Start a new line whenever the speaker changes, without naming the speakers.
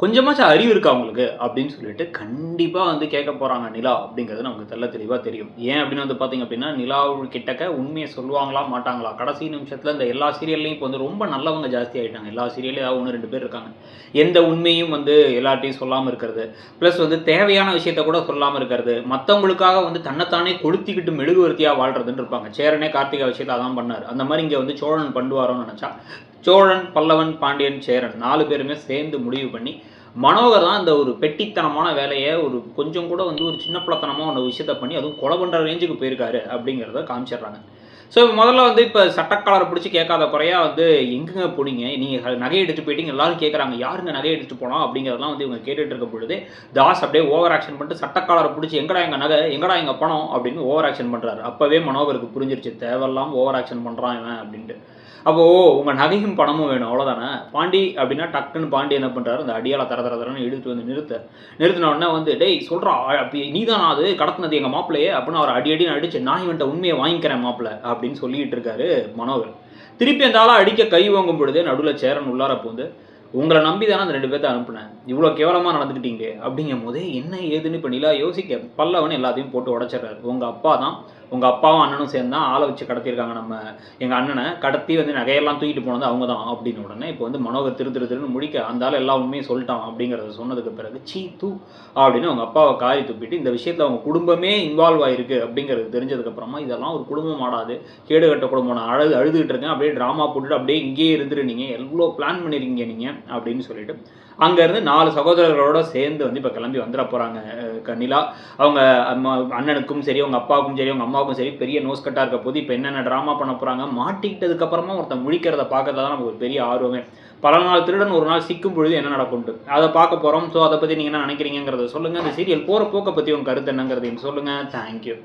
கொஞ்சமாச்சும் அறிவு இருக்கா அவங்களுக்கு அப்படின்னு சொல்லிட்டு கண்டிப்பாக வந்து கேட்க போகிறாங்க நிலா அப்படிங்கிறது நமக்கு தெல்ல தெளிவாக தெரியும். ஏன் அப்படின்னு வந்து பார்த்தீங்க அப்படின்னா நிலா கிட்டக்க உண்மையை சொல்லுவாங்களா மாட்டாங்களா? கடைசி நிமிஷத்தில் இந்த எல்லா சீரியல்லையும் இப்போ வந்து ரொம்ப நல்லவங்க ஜாஸ்தி ஆகிட்டாங்க எல்லா சீரியல்லையும் ஏதாவது ஒன்று ரெண்டு பேர் இருக்காங்க. எந்த உண்மையும் வந்து எல்லார்ட்டையும் சொல்லாமல் இருக்கிறது. ப்ளஸ் வந்து தேவையான விஷயத்த கூட சொல்லாமல் இருக்கிறது. மற்றவங்களுக்காக வந்து தன்னைத்தானே கொளுத்திக்கிட்டு மெழுகுவர்த்தியாக வாழ்கிறதுன்னு இருப்பாங்க. சேரனே கார்த்திகா விஷயத்தை அதான் பண்ணார். அந்த மாதிரி இங்கே வந்து சோழன் பண்ணுவாரோன்னு நினச்சா சோழன் பல்லவன் பாண்டியன் சேரன் நாலு பேருமே சேர்ந்து முடிவு பண்ணி மனோகர் தான் இந்த ஒரு பெட்டித்தனமான வேலையை ஒரு கொஞ்சம் கூட வந்து ஒரு சின்ன பிள்ளைத்தனமாக ஒன்று விஷயத்த பண்ணி அதுவும் கொலை பண்ணுற ரேஞ்சுக்கு போயிருக்காரு அப்படிங்கிறத காமிச்சிடுறாங்க. ஸோ முதல்ல வந்து இப்போ சட்டக்காலரை பிடிச்சி கேட்காத குறையாக வந்து எங்கெங்க போனீங்க? நீங்கள் நகை எடுத்துட்டு போயிட்டீங்க எல்லாரும் கேட்குறாங்க யாருங்க நகை எடுத்துட்டு போனோம் அப்படிங்கிறதெல்லாம் வந்து இவங்க கேட்டுட்டு இருக்க பொழுது தாஸ் அப்படியே ஓவர் ஆக்ஷன் பண்ணிட்டு சட்டக்காலரை பிடிச்சி எங்கடா எங்கள் நகை? எங்கடா எங்கள் பணம்? அப்படின்னு ஓவர் ஆக்ஷன் பண்ணுறாரு அப்போவே மனோகருக்கு புரிஞ்சிருச்சு தேவையில்லாம் ஓவர் ஆக்ஷன் பண்ணுறான் இவன் அப்படின்ட்டு. அப்போ ஓ உங்கள் நகையும் பணமும் வேணும் அவ்வளோதானே பாண்டி அப்படின்னா டக்குன்னு பாண்டி என்ன பண்ணுறாரு அந்த அடியால தர தர தரன்னு எடுத்துட்டு வந்து நிறுத்த நிறுத்தின உடனே வந்து டேய் சொல்கிறா அப்படி நீ தான் அது? கடத்தினது எங்கள் மாப்பிள்ளையே? அப்படின்னு அவர் அடி அடின்னு அடிச்சு நான் இவன்ட்ட உண்மையை வாங்கிக்கிறேன் மாப்பிள்ளை அப்படின்னு சொல்லிட்டு இருக்காரு மனோகர். திருப்பி அந்த ஆளை அடிக்க கை வாங்கும் பொழுதே நடுவில் சேரன் உள்ளார போந்து உங்களை நம்பி தானே அந்த ரெண்டு பேர்த்த அனுப்புனேன். இவ்வளோ கேவலமாக நடந்துக்கிட்டீங்க அப்படிங்கும் போதே என்ன ஏதுன்னு இப்போ நிலா யோசிக்க. பல்லவன் எல்லாத்தையும் போட்டு உடச்சிடுறாரு. உங்கள் அப்பா தான் உங்கள் அப்பாவும் அண்ணனும் சேர்ந்து தான் ஆளை வச்சு கடத்தியிருக்காங்க நம்ம எங்கள் அண்ணனை. கடத்தி வந்து நகையெல்லாம் தூக்கிட்டு போனது அவங்க தான் அப்படின்னு உடனே இப்போ வந்து மனோகர் திரு திரு திருன்னு முடிக்க அந்த ஆள் எல்லா உண்மையும் சொல்லிட்டான் அப்படிங்கிறத சொன்னதுக்கு பிறகு சீ தூ அப்படின்னு அவங்க அப்பாவை காரி துப்பிட்டு இந்த விஷயத்தில் அவங்க குடும்பமே இன்வால்வ் ஆயிருக்கு அப்படிங்கிறது தெரிஞ்சதுக்கப்புறமா இதெல்லாம் ஒரு குடும்பம் ஆடாது. கேடு கட்ட குடும்பம் நான் அழுது அழுதுகிட்டு இருக்கேன். அப்படியே ட்ராமா போட்டுட்டு அப்படியே இங்கேயே இருந்துட்டு நீங்கள் எவ்வளோ பிளான் பண்ணியிருக்கீங்க நீங்கள் அப்படின்னு சொல்லிட்டு அங்கேருந்து நாலு சகோதரர்களோட சேர்ந்து வந்து இப்போ கிளம்பி வந்துட போகிறாங்க கண்ணிலா. அவங்க அண்ணனுக்கும் சரி அவங்க அப்பாவுக்கும் சரி அவங்க அம்மாவுக்கும் சரி பெரிய நோஸ் கட்டாக இருக்க போது இப்போ என்னென்ன ட்ராமா பண்ண போகிறாங்க மாட்டிக்கிட்டதுக்கப்புறமா ஒருத்தன் முழிக்கிறத பார்க்கறதா தான் நமக்கு ஒரு பெரிய ஆர்வமே. பல நாள் திருடன் ஒரு நாள் சிக்கும் பொழுது என்ன நடக்கும்ட்டு. அதை பார்க்க போகிறோம் ஸோ அதை பற்றி நீங்கள் என்ன நினைக்கிறீங்கிறத சொல்லுங்கள் அந்த சீரியல் போகிற போக்கை பற்றி உங்கள் கருத்து என்னங்கிறதையும் சொல்லுங்கள் தேங்க்யூ